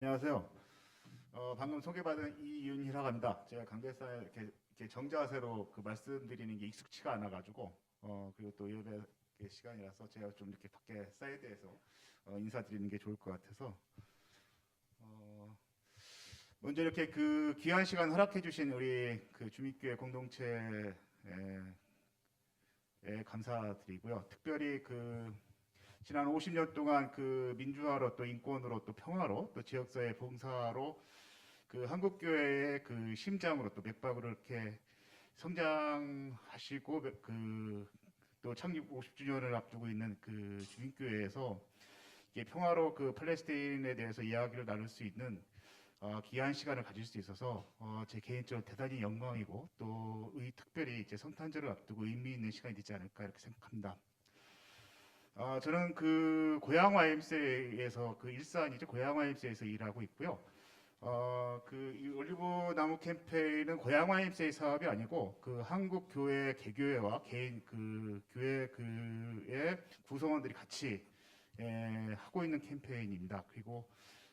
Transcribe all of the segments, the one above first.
안녕하세요. 어, 방금 소개받은 이윤희라고 합니다. 제가 강대사에 이렇게, 이렇게 정자세로 그 말씀드리는 게 익숙치가 않아가지고 어, 그리고 또 예배 시간이라서 제가 좀 이렇게 밖에 사이드에서 어, 인사드리는 게 좋을 것 같아서 어, 먼저 이렇게 그 귀한 시간 허락해 주신 우리 그 주민교회 공동체에 에 감사드리고요. 특별히 그 지난 50년 동안 그 민주화로 또 인권으로 또 평화로 또 지역사회 봉사로 그 한국 교회의 그 심장으로 또 맥박으로 이렇게 성장하시고 그 또 창립 50주년을 앞두고 있는 그 주민교회에서 이게 평화로 그 팔레스타인에 대해서 이야기를 나눌 수 있는 어, 귀한 시간을 가질 수 있어서 어, 제 개인적으로 대단히 영광이고 또 의, 특별히 이제 성탄절을 앞두고 의미 있는 시간이 되지 않을까 이렇게 생각합니다. 어, 저는 그 고향 YMCA에서 그 일산이죠 고향 YMCA에서 일하고 있고요. 어, 그 올리브 나무 캠페인은 고향 YMCA 사업이 아니고 그 한국 교회 개교회와 개인 그 교회 그의 구성원들이 같이 예, 하고 있는 캠페인입니다. 그리고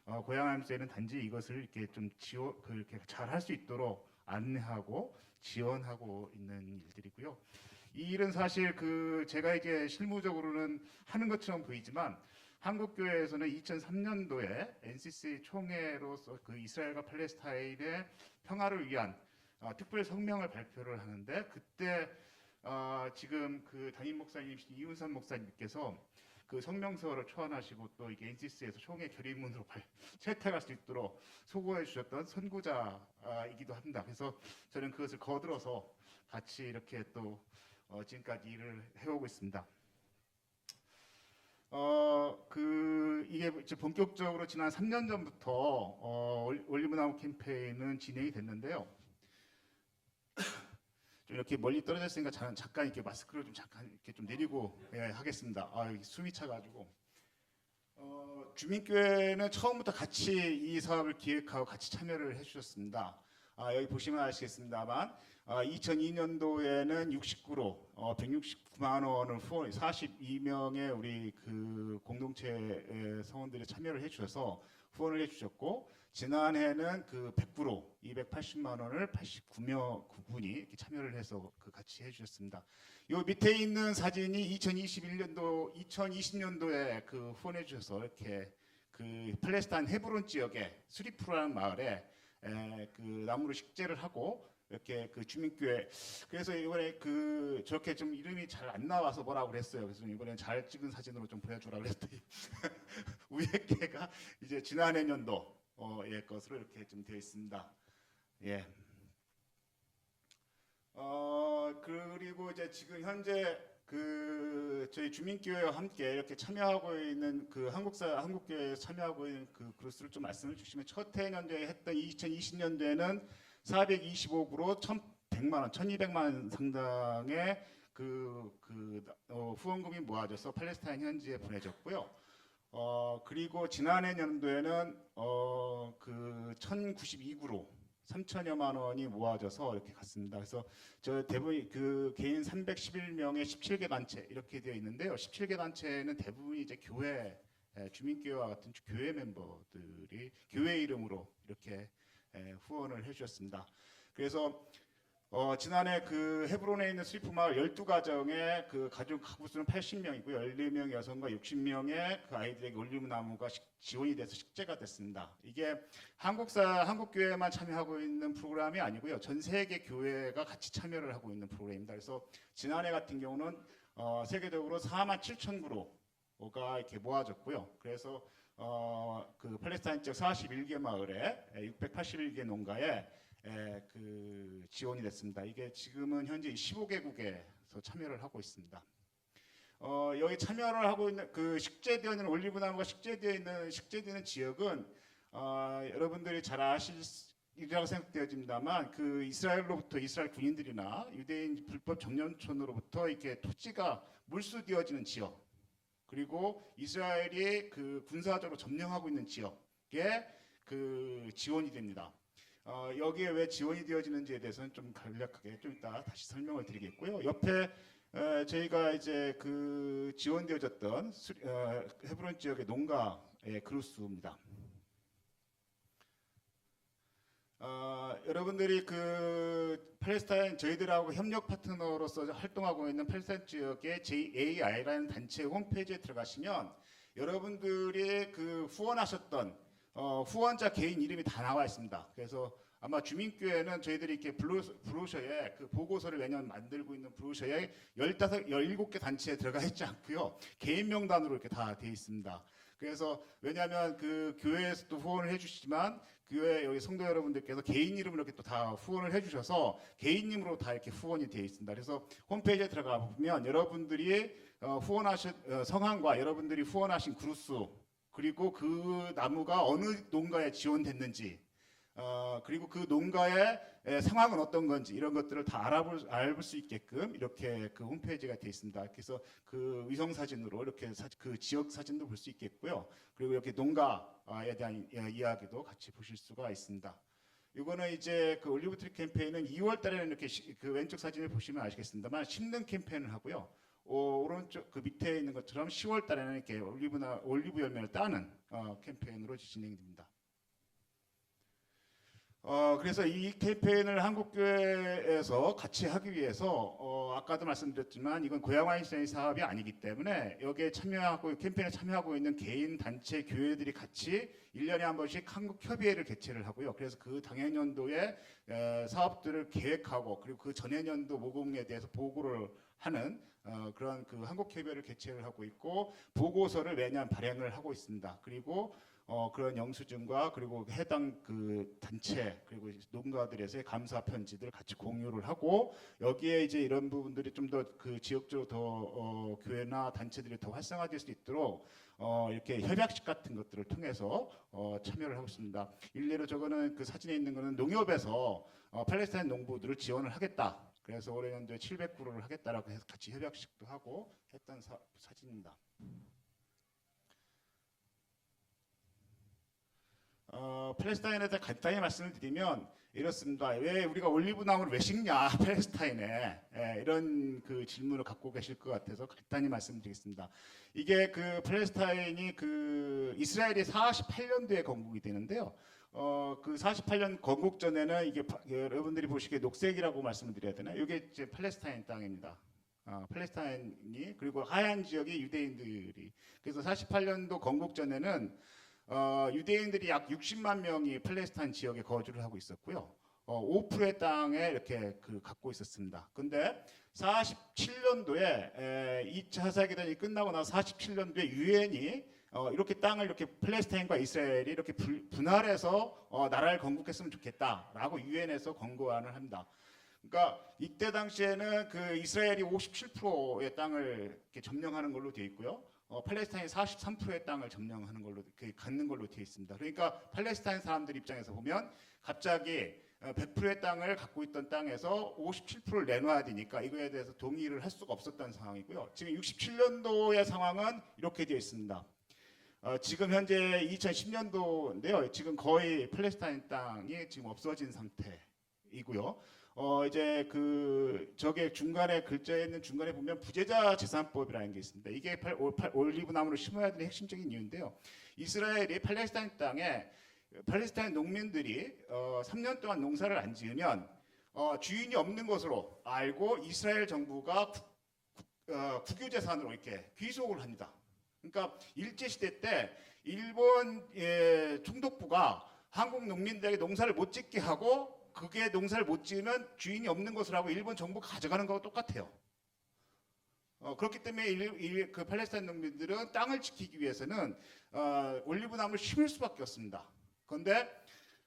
어, 고향 YMCA는 단지 이것을 이렇게 좀 지원 그렇게 잘 할 수 있도록 안내하고 지원하고 있는 일들이고요. 이 일은 사실 그 제가 이제 실무적으로는 하는 것처럼 보이지만 한국 교회에서는 2003년도에 NCC 총회로서 그 이스라엘과 팔레스타인의 평화를 위한 어, 특별 성명을 발표를 하는데 그때 어, 지금 그 담임 목사님 이윤선 목사님께서 그 성명서를 초안하시고 또 이게 NCC에서 총회 결의문으로 발, 채택할 수 있도록 소고해 주셨던 선구자이기도 합니다. 그래서 저는 그것을 거들어서 같이 이렇게 또 어, 지금까지 일을 해오고 있습니다. 어, 그, 이게 이제 본격적으로 지난 3년 전부터 어, 올리브나무 캠페인은 진행이 됐는데요. 좀 이렇게 멀리 떨어져 있으니까 잠깐 이렇게 마스크를 좀 잠깐 이렇게 좀 내리고 예, 하겠습니다. 아, 숨이 차가지고. 어, 주민교회는 처음부터 같이 이 사업을 기획하고 같이 참여를 해주셨습니다. 아, 여기 보시면 아시겠습니다만 아, 2002년도에는 69로 어, 169만 원을 후원 42명의 우리 그 공동체 성원들이 참여를 해주셔서 후원을 해주셨고 지난해는 그 100% 280만 원을 89명 분이 이렇게 참여를 해서 그 같이 해주셨습니다. 요 밑에 있는 사진이 2021년도 2020년도에 그 후원해 주셔서 이렇게 그 팔레스타인 헤브론 지역의 수리프라는 마을에 에, 그 나무로 식재를 하고 이렇게 그 주민교회 그래서 이번에 그 저렇게 좀 이름이 잘 안 나와서 뭐라고 그랬어요. 그래서 이번에 잘 찍은 사진으로 좀 보여주라 그랬더니 게가 이제 지난해 년도 어의 것으로 이렇게 좀 되어 있습니다. 예. 어 그리고 이제 지금 현재 그 저희 주민교회와 함께 이렇게 참여하고 있는 그 한국사 한국교회에 참여하고 있는 그 그릇을 좀 말씀을 주시면 첫 해년도에 했던 2020년도에는 425구로 1,100만 원, 1,200만 원 상당의 그, 그 어, 후원금이 모아져서 팔레스타인 현지에 보내졌고요. 어, 그리고 지난해 년도에는 어, 그 1,092구로 3천여만 원이 모아져서 이렇게 갔습니다. 그래서 저 대부분 그 개인 311명의 17개 단체 이렇게 되어 있는데요. 17개 단체는 대부분 이제 교회 주민교회와 같은 교회 멤버들이 교회 이름으로 이렇게 후원을 해주셨습니다. 그래서 어, 지난해 그 헤브론에 있는 슬리프 마을 12가정의 그 가족 가구 수는 80명이고 14명 여성과 60명의 그 아이들에게 올리브 나무가 지원이 돼서 식재가 됐습니다. 이게 한국사 한국 교회만 참여하고 있는 프로그램이 아니고요. 전 세계 교회가 같이 참여를 하고 있는 프로그램입니다. 그래서 지난해 같은 경우는 어, 세계적으로 4만 7천 구로가 이렇게 모아졌고요. 그래서 어, 그 팔레스타인 쪽 41개 마을에 681개 농가에 에, 그 지원이 됐습니다. 이게 지금은 현재 15개국에서 참여를 하고 있습니다. 어, 여기 참여를 하고 있는 그 식재되어 있는 올리브나무가 식재되어 있는 식재되는 지역은 어, 여러분들이 잘 아실 이라고 생각되어집니다만 그 이스라엘로부터 이스라엘 군인들이나 유대인 불법 정년촌으로부터 이렇게 토지가 물수되어지는 지역 그리고 이스라엘이 그 군사적으로 점령하고 있는 지역에 그 지원이 됩니다. 어, 여기에 왜 지원이 되어지는지에 대해서는 좀 간략하게 좀 이따 다시 설명을 드리겠고요. 옆에 에, 저희가 이제 그 지원되어졌던 수, 어, 헤브론 지역의 농가의 그루스입니다. 여러분들이 그 팔레스타인 저희들하고 협력 파트너로서 활동하고 있는 팔레스타인 지역의 JAI라는 단체 홈페이지에 들어가시면 여러분들이 그 후원하셨던 어, 후원자 개인 이름이 다 나와 있습니다. 그래서 아마 주민교회는 저희들이 이렇게 블루, 브로셔에 그 보고서를 매년 만들고 있는 브로셔에 15, 17개 단체에 들어가 있지 않고요. 개인 명단으로 이렇게 다 돼 있습니다. 그래서 왜냐하면 그 교회에서도 후원을 해주시지만 교회 여기 성도 여러분들께서 개인 이름으로 이렇게 또 다 후원을 해주셔서 개인님으로 다 이렇게 후원이 되어 있습니다. 그래서 홈페이지에 들어가 보면 여러분들이 어, 후원하신 어, 성함과 여러분들이 후원하신 그루스 그리고 그 나무가 어느 농가에 지원됐는지 어, 그리고 그 농가의 에, 상황은 어떤 건지 이런 것들을 다 알아볼 알볼 수 있게끔 이렇게 그 홈페이지가 되어 있습니다. 그래서 그 위성 사진으로 이렇게 사, 그 지역 사진도 볼 수 있겠고요. 그리고 이렇게 농가에 대한 이- 이야기도 같이 보실 수가 있습니다. 이거는 이제 그 올리브 트리 캠페인은 2월 달에는 이렇게 시- 그 왼쪽 사진을 보시면 아시겠습니다만 심는 캠페인을 하고요. 어, 오른쪽 그 밑에 있는 것처럼 10월 달에는 이렇게 올리브나 올리브 열매를 따는 어, 캠페인으로 진행됩니다. 어, 그래서 이 캠페인을 한국교회에서 같이 하기 위해서 어, 아까도 말씀드렸지만 이건 고양와인시장의 사업이 아니기 때문에 여기에 참여하고 캠페인에 참여하고 있는 개인 단체 교회들이 같이 1년에 한 번씩 한국 협의회를 개최를 하고요. 그래서 그 당해년도에 에, 사업들을 계획하고 그리고 그 전해년도 모금에 대해서 보고를 하는 어, 그런 그 한국 협의회를 개최를 하고 있고 보고서를 매년 발행을 하고 있습니다. 그리고 어, 그런 영수증과 그리고 해당 그 단체 그리고 농가들에서의 감사 편지들 같이 공유를 하고 여기에 이제 이런 부분들이 좀 더 그 지역적으로 더 어, 교회나 단체들이 더 활성화될 수 있도록 어, 이렇게 협약식 같은 것들을 통해서 어, 참여를 하고 있습니다. 일례로 저거는 그 사진에 있는 거는 농협에서 어, 팔레스타인 농부들을 지원을 하겠다. 그래서 올해 연도에 700그루를 하겠다라고 해서 같이 협약식도 하고 했던 사, 사진입니다. 어, 팔레스타인에 대해 간단히 말씀을 드리면 이렇습니다. 왜 우리가 올리브 나무를 왜 심냐 팔레스타인에 예, 이런 그 질문을 갖고 계실 것 같아서 간단히 말씀드리겠습니다. 이게 그 팔레스타인이 그 이스라엘이 48년도에 건국이 되는데요. 어, 그 48년 건국 전에는 이게 파- 여러분들이 보시기에 녹색이라고 말씀을 드려야 되나요? 이게 이제 팔레스타인 땅입니다. 아, 팔레스타인이 그리고 하얀 지역이 유대인들이 그래서 48년도 건국 전에는 어, 유대인들이 약 60만 명이 팔레스타인 지역에 거주를 하고 있었고요. 어, 5%의 땅에 이렇게 그 갖고 있었습니다. 근데 47년도에 2차 세계대전이 끝나고 나서 47년도에 유엔이 어, 이렇게 땅을 이렇게 팔레스타인과 이스라엘이 이렇게 불- 분할해서 어, 나라를 건국했으면 좋겠다라고 유엔에서 권고안을 합니다. 그러니까 이때 당시에는 그 이스라엘이 57%의 땅을 이렇게 점령하는 걸로 되어 있고요. 어, 팔레스타인이 43%의 땅을 점령하는 걸로 그 갖는 걸로 되어 있습니다. 그러니까 팔레스타인 사람들 입장에서 보면 갑자기 어, 100%의 땅을 갖고 있던 땅에서 57%를 내놔야 되니까 이거에 대해서 동의를 할 수가 없었던 상황이고요. 지금 67년도의 상황은 이렇게 되어 있습니다. 어, 지금 현재 2010년도인데요. 지금 거의 팔레스타인 땅이 지금 없어진 상태이고요. 어 이제 그 저게 중간에 글자에 있는 중간에 보면 부재자 재산법이라는 게 있습니다. 이게 팔, 올, 팔, 올리브 나무를 심어야 되는 핵심적인 이유인데요. 이스라엘이 팔레스타인 땅에 팔레스타인 농민들이 어 3년 동안 농사를 안 지으면 어 주인이 없는 것으로 알고 이스라엘 정부가 국, 국- 어, 국유 재산으로 이렇게 귀속을 합니다. 그러니까 일제 시대 때 일본 예, 총독부가 한국 농민들에게 농사를 못 짓게 하고 그게 농사를 못 지으면 주인이 없는 것을 하고 일본 정부가 가져가는 거하고 똑같아요. 어, 그렇기 때문에 일, 일- 그 팔레스타인 농민들은 땅을 지키기 위해서는 어, 올리브 나무를 심을 수밖에 없습니다. 그런데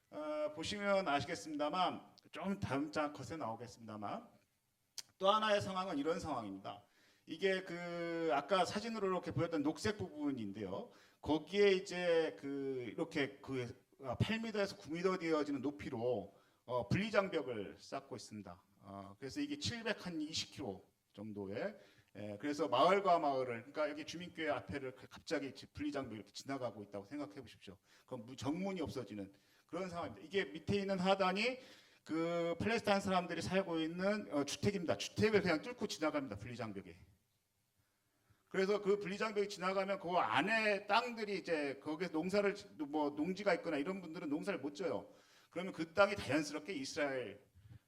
어, 보시면 아시겠습니다만 좀 다음 장 컷에 나오겠습니다만 또 하나의 상황은 이런 상황입니다. 이게 그 아까 사진으로 이렇게 보였던 녹색 부분인데요. 거기에 이제 그 이렇게 그 8m에서 9m 되어지는 높이로 어, 분리장벽을 쌓고 있습니다. 어, 그래서 이게 720km 정도의 예, 그래서 마을과 마을을 그러니까 여기 주민교회 앞에를 그 갑자기 지- 분리장벽이 이렇게 지나가고 있다고 생각해 보십시오. 그럼 무- 정문이 없어지는 그런 상황입니다. 이게 밑에 있는 하단이 그 팔레스타인 사람들이 살고 있는 어, 주택입니다. 주택을 그냥 뚫고 지나갑니다. 분리장벽이. 그래서 그 분리장벽이 지나가면 그 안에 땅들이 이제 거기에 농사를 지- 뭐 농지가 있거나 이런 분들은 농사를 못 져요. 그러면 그 땅이 자연스럽게 이스라엘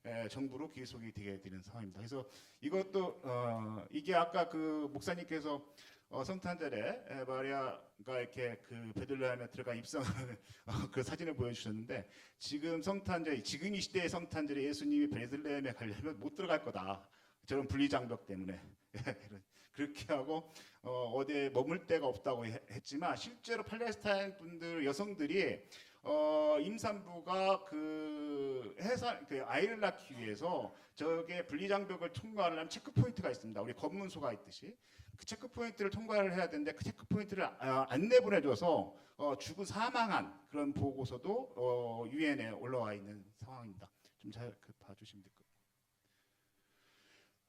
에, 정부로 귀속이 되게 되는 상황입니다. 그래서 이것도 어, 이게 아까 그 목사님께서 어, 성탄절에 에, 마리아가 이렇게 그 베들레헴에 들어가 입성하는 어, 그 사진을 보여주셨는데 지금 성탄절 지금 이 시대의 성탄절에 예수님이 베들레헴에 가려면 못 들어갈 거다. 저런 분리장벽 때문에 그렇게 하고 어, 어디에 머물 데가 없다고 해- 했지만 실제로 팔레스타인 분들 여성들이 어, 임산부가 그 해산 그 아이를 낳기 위해서 저게 분리장벽을 통과하려면 체크 포인트가 있습니다. 우리 검문소가 있듯이 그 체크 포인트를 통과를 해야 되는데 그 체크 포인트를 아, 안 내보내줘서 어, 죽은 사망한 그런 보고서도 어, 유엔에 올라와 있는 상황입니다. 좀 잘 봐주시면 될 것 같아요.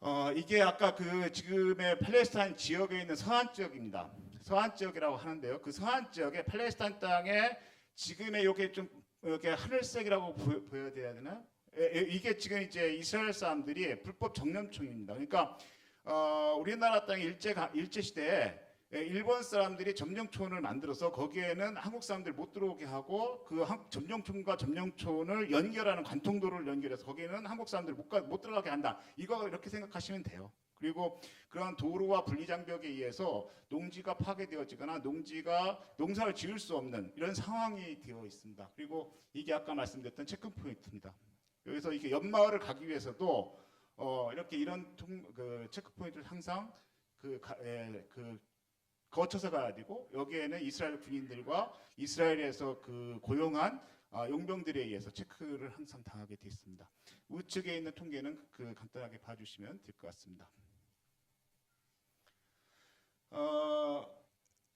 어, 이게 아까 그 지금의 팔레스타인 지역에 있는 서한 지역입니다. 서한 지역이라고 하는데요. 그 서한 지역에 팔레스타인 땅에 지금의 이렇게 좀 이렇게 하늘색이라고 보, 보여야 되나? 에, 에, 이게 지금 이제 이스라엘 사람들이 불법 정념촌입니다. 그러니까 어, 우리나라 땅 일제 가- 일제 시대에 에, 일본 사람들이 점령촌을 만들어서 거기에는 한국 사람들 못 들어오게 하고 그 한- 점령촌과 점령촌을 연결하는 관통도로를 연결해서 거기에는 한국 사람들 못, 가, 못 들어가게 한다. 이거 이렇게 생각하시면 돼요. 그리고 그러한 도로와 분리장벽에 의해서 농지가 파괴되어지거나 농지가 농사를 지을 수 없는 이런 상황이 되어 있습니다. 그리고 이게 아까 말씀드렸던 체크 포인트입니다. 여기서 이게 연마을을 가기 위해서도 어, 이렇게 이런 통, 그 체크 포인트를 항상 그, 가, 에, 그 거쳐서 가야 되고 여기에는 이스라엘 군인들과 이스라엘에서 그 고용한 아, 용병들에 의해서 체크를 항상 당하게 돼 있습니다. 우측에 있는 통계는 그 간단하게 봐주시면 될 것 같습니다. 어,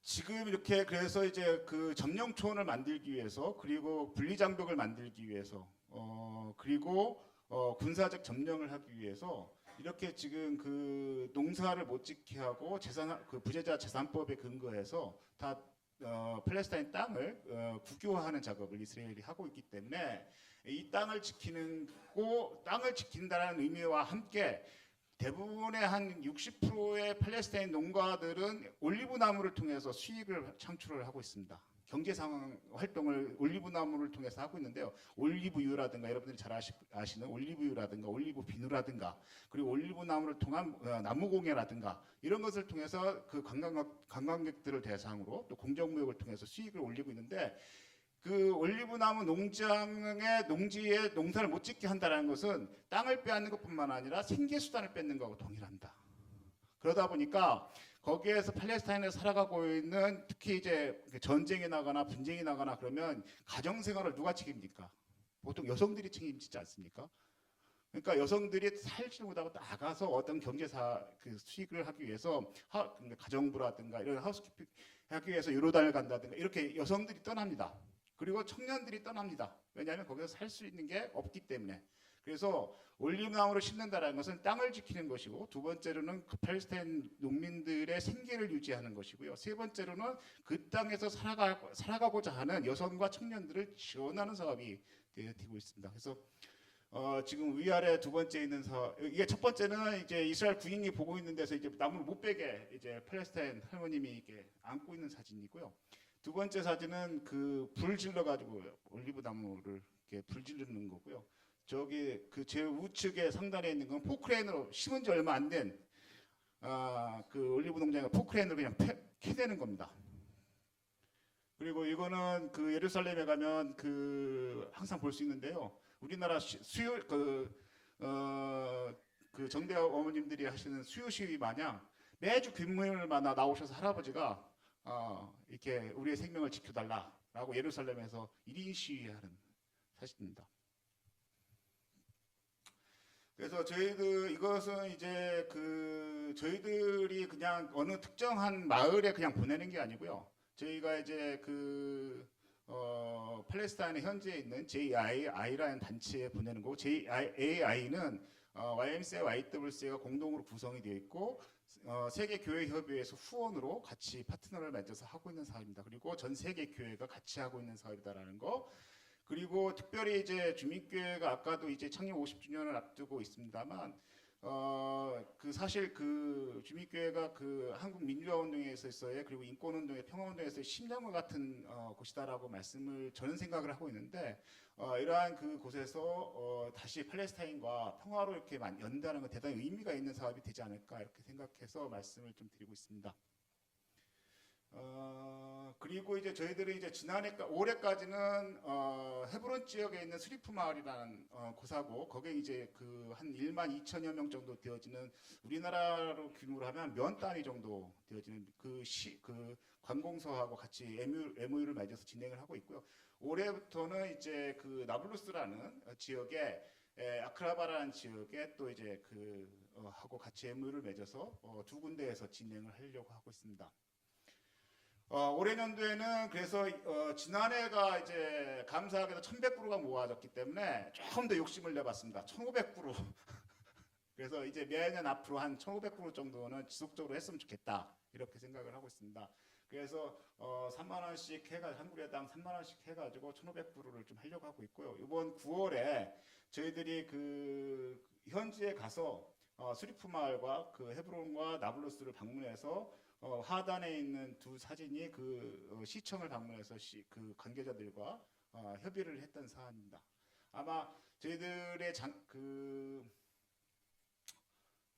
지금 이렇게 그래서 이제 그 점령촌을 만들기 위해서 그리고 분리 장벽을 만들기 위해서 어, 그리고 어, 군사적 점령을 하기 위해서 이렇게 지금 그 농사를 못 짓게 하고 재산 그 부재자 재산법에 근거해서 다 어, 팔레스타인 땅을 어, 국교화하는 작업을 이스라엘이 하고 있기 때문에 이 땅을 지키는 고 땅을 지킨다는 의미와 함께 대부분의 한 60%의 팔레스타인 농가들은 올리브 나무를 통해서 수익을 창출을 하고 있습니다. 경제 상황 활동을 올리브 나무를 통해서 하고 있는데요. 올리브유라든가 여러분들이 잘 아시, 아시는 올리브유라든가 올리브 비누라든가 그리고 올리브 나무를 통한 어, 나무공예라든가 이런 것을 통해서 그 관광객, 관광객들을 대상으로 또 공정무역을 통해서 수익을 올리고 있는데 그 올리브 나무 농장의 농지에 농사를 못 짓게 한다는 것은 땅을 빼앗는 것뿐만 아니라 생계 수단을 뺏는 거하고 동일합니다. 그러다 보니까 거기에서 팔레스타인에 살아가고 있는 특히 이제 전쟁이 나거나 분쟁이 나거나 그러면 가정 생활을 누가 책임집니까? 보통 여성들이 책임지지 않습니까? 그러니까 여성들이 살지 못하고 나가서 어떤 경제사 그 수익을 하기 위해서 하, 그러니까 가정부라든가 이런 하우스키핑 하기 위해서 유로단을 간다든가 이렇게 여성들이 떠납니다. 그리고 청년들이 떠납니다. 왜냐하면 거기서 살 수 있는 게 없기 때문에. 그래서 올리브나무를 심는다는 것은 땅을 지키는 것이고 두 번째로는 그 팔레스타인 농민들의 생계를 유지하는 것이고요. 세 번째로는 그 땅에서 살아가, 살아가고자 하는 여성과 청년들을 지원하는 사업이 되- 되고 있습니다. 그래서 어, 지금 위아래 두 번째 있는 사업 이게 첫 번째는 이제 이스라엘 군인이 보고 있는 데서 이제 나무를 못 빼게 이제 팔레스타인 할머님이 이렇게 안고 있는 사진이고요. 두 번째 사진은 그 불 질러 가지고 올리브 나무를 이렇게 불 지르는 거고요. 저기 그 제 우측에 상단에 있는 건 포크레인으로 심은 지 얼마 안 된 아, 그 올리브 농장에 포크레인으로 그냥 패, 캐내는 겁니다. 그리고 이거는 그 예루살렘에 가면 그 항상 볼 수 있는데요. 우리나라 시- 수요 그, 어, 그 정대 어머님들이 하시는 수요 시위 마냥 매주 금요일마다 나오셔서 할아버지가 어, 이렇게 우리의 생명을 지켜달라라고 예루살렘에서 1인 시위하는 사실입니다. 그래서 저희들 이것은 이제 그 저희들이 그냥 어느 특정한 마을에 그냥 보내는 게 아니고요. 저희가 이제 그 어, 팔레스타인에 현재 있는 JII라는 단체에 보내는 거고 JAI는 어, YMCA, YWC가 공동으로 구성이 되어 있고 어, 세계 교회 협의회에서 후원으로 같이 파트너를 맺어서 하고 있는 사업입니다. 그리고 전 세계 교회가 같이 하고 있는 사업이다라는 거. 그리고 특별히 이제 주민교회가 아까도 이제 창립 50주년을 앞두고 있습니다만 어, 그 사실 그 주민교회가 그 한국 민주화 운동에 있어서의 그리고 인권 운동의 평화 운동에서의 심장과 같은 어, 곳이다라고 말씀을 저는 생각을 하고 있는데 어, 이러한 그 곳에서 어, 다시 팔레스타인과 평화로 이렇게 만- 연대하는 건 대단히 의미가 있는 사업이 되지 않을까 이렇게 생각해서 말씀을 좀 드리고 있습니다. 어, 그리고 이제 저희들이 이제 지난해 올해까지는 어, 헤브론 지역에 있는 스리프 마을이라는 어, 곳하고 거기에 이제 그 한 1만 2천여 명 정도 되어지는 우리나라로 규모로 하면 면 단위 정도 되어지는 그시그 관공서하고 같이 MOU, MOU를 맺어서 진행을 하고 있고요. 올해부터는 이제 그 나블루스라는 어, 지역에 에, 아크라바라는 지역에 또 이제 그 어, 하고 같이 MOU를 맺어서 어, 두 군데에서 진행을 하려고 하고 있습니다. 어, 올해 년도에는 그래서 어, 지난해가 이제 감사하게도 1,100그루가 모아졌기 때문에 조금 더 욕심을 내봤습니다. 1,500그루. 그래서 이제 매년 앞으로 한 1,500그루 정도는 지속적으로 했으면 좋겠다 이렇게 생각을 하고 있습니다. 그래서 어, 3만 원씩 해가 한 구례당 3만 원씩 해가지고 1,500그루를 좀 하려고 하고 있고요. 이번 9월에 저희들이 그 현지에 가서 어, 스리프 마을과 그 헤브론과 나블루스를 방문해서 어, 하단에 있는 두 사진이 그 어, 시청을 방문해서 시, 그 관계자들과 어, 협의를 했던 사안입니다. 아마 저희들의 장, 그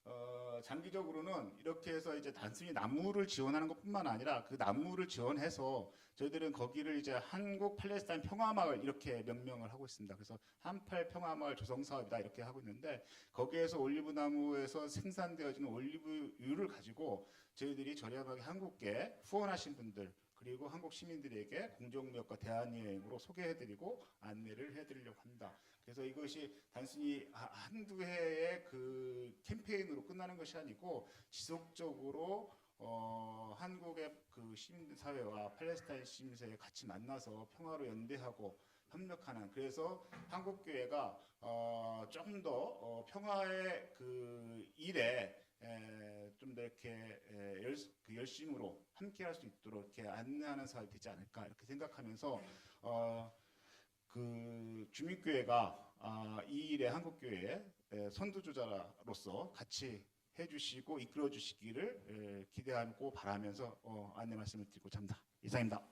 어, 장기적으로는 이렇게 해서 이제 단순히 나무를 지원하는 것뿐만 아니라 그 나무를 지원해서 저희들은 거기를 이제 한국 팔레스타인 평화마을 이렇게 명명을 하고 있습니다. 그래서 한팔 평화마을 조성 사업이다 이렇게 하고 있는데 거기에서 올리브 나무에서 생산되어지는 올리브유를 가지고 저희들이 저렴하게 한국계 후원하신 분들 그리고 한국 시민들에게 공정무역과 대한여행으로 소개해드리고 안내를 해드리려고 합니다. 그래서 이것이 단순히 하- 한두 해의 그 캠페인으로 끝나는 것이 아니고 지속적으로 어, 한국의 그 시민 사회와 팔레스타인 시민사회 같이 만나서 평화로 연대하고 협력하는 그래서 한국 교회가 어, 좀더 어, 평화의 그 일에 좀 더 이렇게 에, 열, 그 열심으로 함께할 수 있도록 이렇게 안내하는 사업이 되지 않을까 이렇게 생각하면서 어, 그 주민교회가 아, 이 일에 한국교회 선두주자로서 같이 해주시고 이끌어 주시기를 에, 기대하고 바라면서 어, 안내 말씀을 드리고 잡니다. 이상입니다.